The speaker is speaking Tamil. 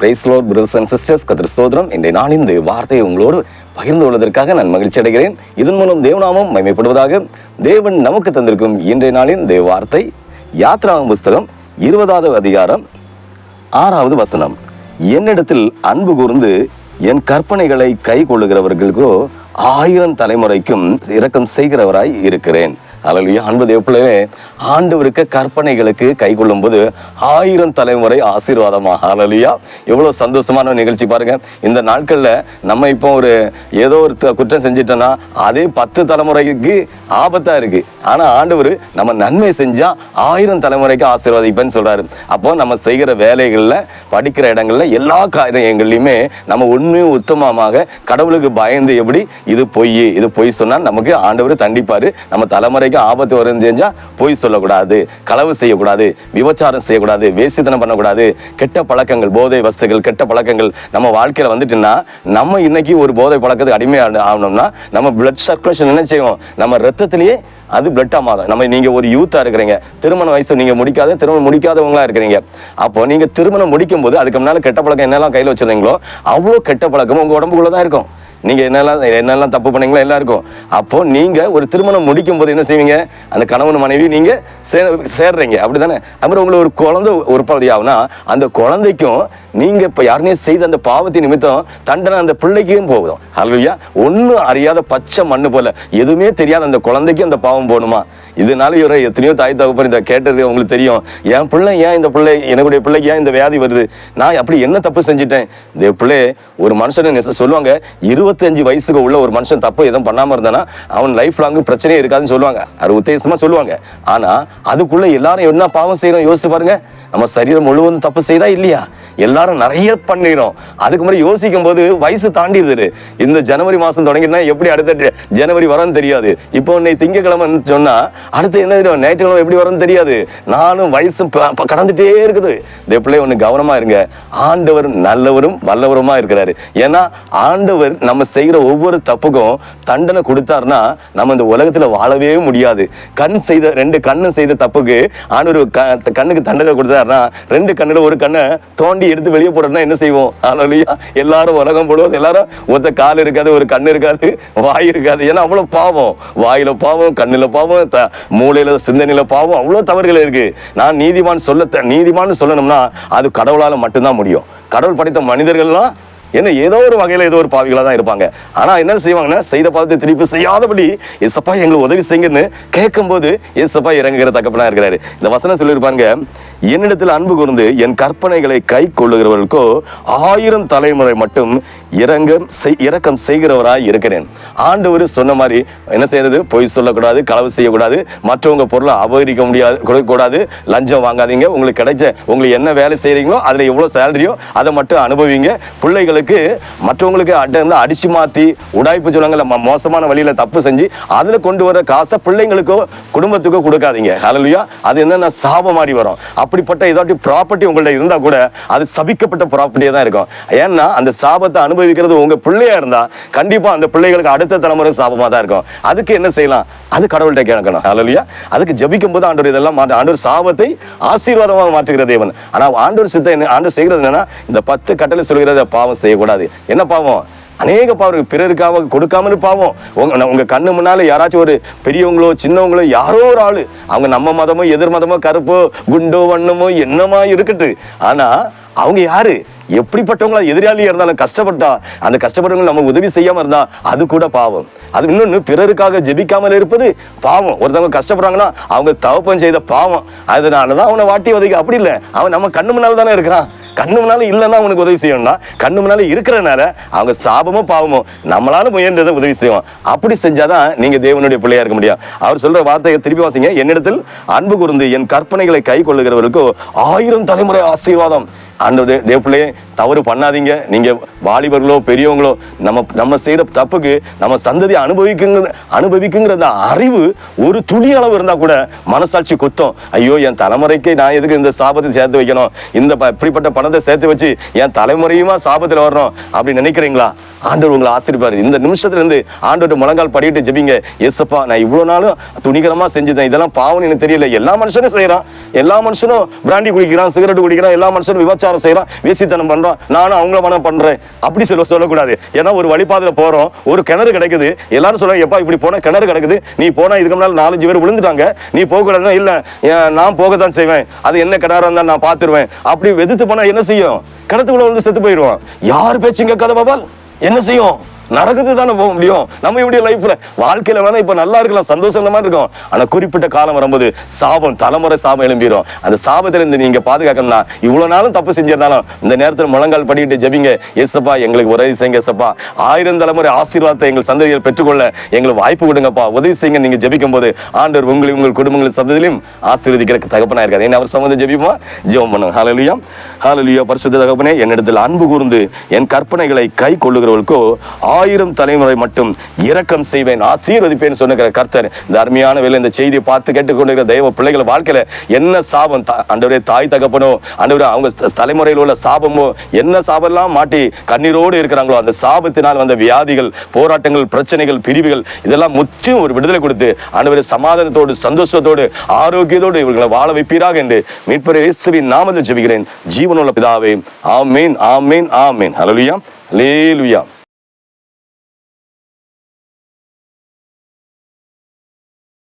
Praise lord brothers and sisters கத்திர ஸ்தோத்திரம். இன்றைய நாள் இந்த வார்த்தையை உங்களோடு பகிர்ந்து கொள்வதற்காக நான் மகிழ்ச்சி அடைகிறேன். இதன் மூலம் தேவநாமம் மைமைப்படுவதாக தேவன் நமக்கு தந்திருக்கும் இன்றைய நாளின் தேவ வார்த்தை. யாத்ராவும் புஸ்தகம் இருபதாவது அதிகாரம் ஆறாவது வசனம். என்னிடத்தில் அன்பு கூர்ந்து என் கற்பனைகளை கை கொள்ளுகிறவர்களுக்கோ ஆயிரம் தலைமுறைக்கும் இரக்கம் செய்கிறவராய் இருக்கிறேன். அலலுயா அன்பு தேவப்பிள்ளையே ஆண்டவருக்கு கற்பனைகளுக்கு கை கொள்ளும்போது ஆயிரம் தலைமுறை ஆசீர்வாதமா? அலலுயா எவ்வளோ சந்தோஷமான நிகழ்ச்சி பாருங்க. இந்த நாட்களில் நம்ம இப்போ ஒரு ஏதோ ஒரு குற்றம் செஞ்சிட்டோம்னா அதே பத்து தலைமுறைக்கு ஆபத்தா இருக்கு. ஆனால் ஆண்டவர் நம்ம நன்மை செஞ்சா ஆயிரம் தலைமுறைக்கு ஆசீர்வாதிப்பேன்னு சொல்றாரு. அப்போ நம்ம செய்கிற வேலைகளில் படிக்கிற இடங்கள்ல எல்லா காரியங்கள்லையுமே நம்ம உண்மையும் உத்தமமாக கடவுளுக்கு பயந்து எப்படி இது பொய் இது பொய் சொன்னால் நமக்கு ஆண்டவர் தண்டிப்பாரு. நம்ம வரைக்கும் ஆபத்து வரும் செஞ்சால் பொய் சொல்லக்கூடாது களவு செய்யக்கூடாது விபச்சாரம் செய்யக்கூடாது வேசித்தனம் பண்ணக்கூடாது. கெட்ட பழக்கங்கள் போதை வஸ்துகள் கெட்ட பழக்கங்கள் நம்ம வாழ்க்கையில் வந்துட்டுன்னா நம்ம இன்னைக்கு ஒரு போதை பழக்கத்துக்கு அடிமை ஆகணும்னா நம்ம பிளட் சர்க்குலேஷன் என்ன செய்வோம்? நம்ம ரத்தத்திலேயே அது பிளட்டாக மாறும். நம்ம நீங்கள் ஒரு யூத்தாக இருக்கிறீங்க. திருமண வயசு நீங்கள் முடிக்காத திருமணம் முடிக்காதவங்களா இருக்கிறீங்க. அப்போ நீங்கள் திருமணம் முடிக்கும் போது அதுக்கு முன்னால் கெட்ட பழக்கம் என்னெல்லாம் கையில் வச்சிருந்தீங்களோ அவ்வளோ கெட்ட பழக்கம் உங்கள் உடம்புக்குள்ளே தான் இருக்கும். நீங்கள் என்னெல்லாம் என்னெல்லாம் தப்பு பண்ணீங்களோ எல்லாம் இருக்கும் அப்போ நீங்கள் ஒரு திருமணம் முடிக்கும் போது என்ன செய்வீங்க? அந்த கணவன் மனைவி நீங்கள் சே- சேர்றீங்க. அப்படி தானே அப்புறம் உங்களுக்கு ஒரு குழந்தை உற்பத்தி ஆகுனா அந்த குழந்தைக்கும் நீங்கள் இப்போ யாருனே செய்த அந்த பாவத்தின் நிமித்தம் தண்டனை அந்த பிள்ளைக்கும் போகும் அல்லையா ஒன்றும் அறியாத பச்சை மண்ணு போல எதுவுமே தெரியாத அந்த குழந்தைக்கும் அந்த பாவம் போகணுமா இதனால இவரை எத்தனையோ தாய் தகப்பன் இந்த கேட்டது உங்களுக்கு தெரியும். என் பிள்ளை ஏன் இந்த பிள்ளை என்னுடைய பிள்ளைக்கு ஏன் இந்த வியாதி வருது? நான் அப்படி என்ன தப்பு செஞ்சுட்டேன்? இந்த பிள்ளை ஒரு மனுஷன் நெச- சொல்லுவாங்க அறுபத்தஞ்சு வயசுக்கு உள்ள ஒரு மனுஷன் தப்பு எதுவும் பண்ணாம இருந்தானா அவன் லைஃப் லாங் பிரச்சனையே இருக்காதுன்னு சொல்லுவாங்க. அது உத்தேசமா சொல்லுவாங்க. ஆனா அதுக்குள்ள எல்லாரும் என்ன பாவம் செய்யறோம் யோசிச்சு பாருங்க. நம்ம சரீரம் முழுவதும் தப்பு செய்தா இல்லையா? எல்லாரும் நிறைய பண்ணிடும் அதுக்கு முன்னாடி யோசிக்கும் போது வயசு தாண்டிடுது. இந்த ஜனவரி மாதம் தொடங்கினா எப்படி அடுத்த ஜனவரி வரும்னு தெரியாது. இப்போ உன்னை திங்கக்கிழமை சொன்னால் அடுத்து என்ன தெரியும்? ஞாயிற்றுக்கிழமை எப்படி வரும்னு தெரியாது. நானும் வயசு ப- கடந்துட்டே இருக்குது. இந்த பிள்ளை ஒன்று கவனமாக இருங்க. ஆண்டவர் நல்லவரும் வல்லவருமா இருக்கிறாரு. ஏன்னா ஆண்டவர் நம்ம செய்கிற ஒவ்வொரு தப்புக்கும் தண்டனை கொடுத்தாருன்னா நம்ம இந்த உலகத்தில் வாழவே முடியாது. கண் செய்த ரெண்டு கண்ணு செய்த தப்புக்கு ஆண்டவர் க- கண்ணுக்கு தண்டனை கொடுத்தாருன்னா ரெண்டு கண்ணுல ஒரு கண்ணை தோண்டி எடுத்து வெளியே போடணும்னா என்ன செய்வோம்? அலலுயா எல்லாரும் உலகம் போடுவோம் எல்லாரும் ஒத்த கால் இருக்காது ஒரு கண் இருக்காது வாய் இருக்காது. ஏன்னா அவ்வளோ பாவம். வாயில பாவம் கண்ணில் பாவம் த- மூளையில சிந்தனையில பாவம் அவ்வளோ தவறுகள் இருக்கு. நான் நீதிமான் சொல்ல நீதிமான்னு சொல்லணும்னா அது கடவுளால் மட்டும்தான் முடியும். கடவுள் படைத்த மனிதர்கள்லாம் என்ன ஏதோ ஒரு வகையில் ஏதோ ஒரு பாவிகளாக தான் இருப்பாங்க. ஆனால் என்ன செய்வாங்கன்னா செய்த பாவத்தை திருப்பி செய்யாதபடி ஏசப்பா எங்களுக்கு உதவி செய்யுங்கன்னு கேட்கும்போது எசப்பா இறங்குகிற தகப்பனா இருக்கிறாரு. இந்த வசனம் சொல்லியிருப்பாங்க என்னிடத்தில் அன்பு கூர்ந்து என் கற்பனைகளை கை கொள்ளுகிறவர்களுக்கோ ஆயிரம் தலைமுறை மட்டும் இறங்கம் செய்- இரக்கம் செய்கிறவராய் இருக்கிறேன். ஆண்டவர் சொன்ன மாதிரி என்ன செய்யறது? பொய் சொல்லக்கூடாது களவு செய்யக்கூடாது மற்றவங்க பொருளை அபகரிக்க முடியாது கொடுக்கக்கூடாது லஞ்சம் வாங்காதீங்க. உங்களுக்கு கிடைச்ச உங்களுக்கு என்ன வேலை செய்றீங்களோ அதுல எவ்வளோ சேலரியோ அதை மட்டும் அனுபவிங்க. பிள்ளைகளுக்கு மற்றவங்களுக்கு அட்ட அடிச்சு மாற்றி உடாய்ப்பு சொல்லுவாங்கல்ல மோசமான வழியில தப்பு செஞ்சு அதில் கொண்டு வர காசை பிள்ளைங்களுக்கோ குடும்பத்துக்கோ கொடுக்காதீங்க. ஹalleluya அது என்னென்ன சாபம் மாதிரி வரும். அப்படிப்பட்ட ஏதாட்டி ப்ராப்பர்ட்டி உங்கள்ட்ட இருந்தால் கூட அது சபிக்கப்பட்ட ப்ராப்பர்ட்டியாக தான் இருக்கும். ஏன்னா அந்த சாபத்தை அனுபவிக்கிறது உங்கள் பிள்ளையாக இருந்தால் கண்டிப்பாக அந்த பிள்ளைகளுக்கு அடுத்த தலைமுறை சாபமாக தான் இருக்கும். அதுக்கு என்ன செய்யலாம்? அது கடவுள்கிட்ட கேட்கணும். ஹalleluya அதுக்கு ஜபிக்கும் போது ஆண்டவர் இதெல்லாம் மாற்ற ஆண்டவர் சாபத்தை ஆசீர்வாதமாக மாற்றுகிற தேவன். ஆனால் ஆண்டவர் சித்த என்ன ஆண்டவர் செய்கிறது என்னன்னா இந்த பத்து கட்டளை சொல்கிறத பாவம் செய்யக்கூடாது. என்ன பாவம்? அநேக பாவம் பிறருக்காக கொடுக்காமல் பாவம். உங்க உங்க கண்ணு முன்னால யாராச்சும் ஒரு பெரியவங்களோ சின்னவங்களோ யாரோ ஒரு ஆளு. அவங்க நம்ம மதமோ எதிர் மதமோ கருப்போ குண்டோ வண்ணமோ என்னமா இருக்கட்டு. ஆனா அவங்க யாரு? எப்படிப்பட்டவங்களா எதிராளியா இருந்தாலும் கஷ்டப்பட்டா அந்த கஷ்டப்பட்டவங்க நம்ம உதவி செய்யாம இருந்தா அது கூட பாவம். அது இன்னொன்று பிறருக்காக ஜெபிக்காமல் இருப்பது பாவம். ஒருத்தவங்க கஷ்டப்படுறாங்கன்னா அவங்க தவப்பம் செய்த பாவம். அதனாலதான் அவனை வாட்டி உதவி அப்படி இல்லை. அவன் நம்ம கண்ணு முன்னால் தானே இருக்கிறான். கண்ணு முன்னால இல்லைன்னா அவனுக்கு உதவி செய்யணும்னா கண்ணு முன்னால இருக்கிறனால அவங்க சாபமோ பாவமோ நம்மளால முயன்றதை உதவி செய்வோம் அப்படி செஞ்சாதான் நீங்க தேவனுடைய பிள்ளையா இருக்க முடியும். அவர் சொல்ற வார்த்தையை திருப்பி வாசிங்க. என்னிடத்தில் அன்பு கூர்ந்து என் கற்பனைகளை கை கொள்ளுகிறவருக்கு ஆயிரம் தலைமுறை ஆசீர்வாதம். அந்த தேவப்பிள்ளையே தவறு பண்ணாதீங்க. நீங்கள் வாலிபர்களோ பெரியவங்களோ நம்ம நம்ம செய்கிற தப்புக்கு நம்ம சந்ததி அனுபவிக்குங்க அனுபவிக்குங்கிற அந்த அறிவு ஒரு துளி அளவு இருந்தால் கூட மனசாட்சி குத்தம். ஐயோ என் தலைமுறைக்கு நான் எதுக்கு இந்த சாபத்தை சேர்த்து வைக்கணும்? இந்த ப- இப்படிப்பட்ட பணத்தை சேர்த்து வச்சு என் தலைமுறையுமா சாபத்தில் வரணும் அப்படின்னு நினைக்கிறீங்களா? ஆண்டவர் உங்களை ஆசீர்வாரு. இந்த நிமிஷத்துலேருந்து ஆண்டவர் முழங்கால் படிக்கிட்டு ஜெபிங்க. எஸ்ப்பா நான் இவ்வளோ நாளும் துணிகரமாக செஞ்சுட்டேன் இதெல்லாம் பாவம் எனக்கு தெரியல. எல்லா மனுஷனும் செய்கிறான் எல்லா மனுஷனும் பிராண்டி குடிக்கிறான் சிகரெட் குடிக்கிறான். எல்லா மனுஷனும் விபச்சாரம் விபச்சாரம் செய்யறோம் வேசித்தனம் பண்றோம் நானும் அவங்கள மனம் பண்ணுறேன் அப்படி சொல்ல சொல்லக்கூடாது. ஏன்னா ஒரு வழிபாதையில் போறோம் ஒரு கிணறு கிடைக்குது. எல்லாரும் சொல்கிறாங்க எப்பா இப்படி போனா கிணறு கிடக்குது. நீ போனா இதுக்கு முன்னால் நாலஞ்சு பேர் விழுந்துட்டாங்க. நீ போகக்கூடாதுன்னா இல்லை இல்ல நான் போக தான் செய்வேன். அது என்ன கிணறா இருந்தா நான் பார்த்துருவேன். அப்படி வெதுத்து போனா என்ன செய்யும்? கிணத்துக்குள்ள வந்து செத்து போயிடுவோம் யார் பேச்சுங்க கேட்காத பாபால்? என்ன செய்யும்? நரகத்துக்கு தானே போக முடியும். நம்ம இப்படி லைஃப்ல வாழ்க்கையில வேணா இப்ப நல்லா இருக்கலாம் சந்தோஷமா மாதிரி இருக்கும். ஆனா குறிப்பிட்ட காலம் வரும்போது சாபம் தலைமுறை சாபம் எழும்பிடும் அந்த சாபத்துல இருந்து நீங்க பாதுகாக்கணும்னா இவ்வளவு நாளும் தப்பு செஞ்சிருந்தாலும் இந்த நேரத்துல முழங்கால் படிக்கிட்டு ஜெபிங்க. எஸ்ப்பா எங்களுக்கு உதவி செய்யுங்க எஸ்ப்பா ஆயிரம் தலைமுறை ஆசீர்வாதத்தை எங்கள் சந்ததியில் பெற்றுக்கொள்ள எங்களுக்கு வாய்ப்பு கொடுங்கப்பா. உதவி செய்யுங்க நீங்க ஜெபிக்கும் போது ஆண்டவர் உங்களை உங்கள் குடும்பங்கள் சந்ததியிலும் ஆசீர்வதிக்கிற தகப்பனா இருக்காரு. என்ன அவர் சம்மந்தம் ஜெபிப்போமா? ஜெபம் பண்ணும் ஹalleluya ஹalleluya பரிசுத்த தகப்பனே என்னிடத்தில் அன்பு கூர்ந்து என் கற்பனைகளை கை கொள்ளுகிறவர்களுக்கோ ஆயிரம் தலைமுறை மட்டும் இரக்கம் செய்வேன் ஆசீர்வதிப்பேன் சொன்னுகிற கர்த்தர் இந்த அருமையான வேலை இந்த செய்தியை பார்த்து கேட்டுக்கொண்டிருக்கிற தெய்வ பிள்ளைகள் வாழ்க்கையில என்ன சாபம்? தா- தாய் தகப்பனோ அண்டவரே அவங்க தலைமுறையில் உள்ள சாபமோ என்ன சாபம்லாம் மாட்டி கண்ணீரோடு இருக்கிறாங்களோ அந்த சாபத்தினால் வந்த வியாதிகள் போராட்டங்கள் பிரச்சனைகள் பிரிவுகள் இதெல்லாம் முற்றிலும் ஒரு விடுதலை கொடுத்து ஆண்டவரே சமாதானத்தோடு சந்தோஷத்தோடு ஆரோக்கியத்தோடு இவர்களை வாழ வைப்பீராக என்று மீட்பர் இயேசுவின் நாமத்தில் ஜெபிக்கிறேன். ஜீவனுள்ள பிதாவே ஆமீன் ஆமீன் ஆமீன். ஹalleluya ஹalleluya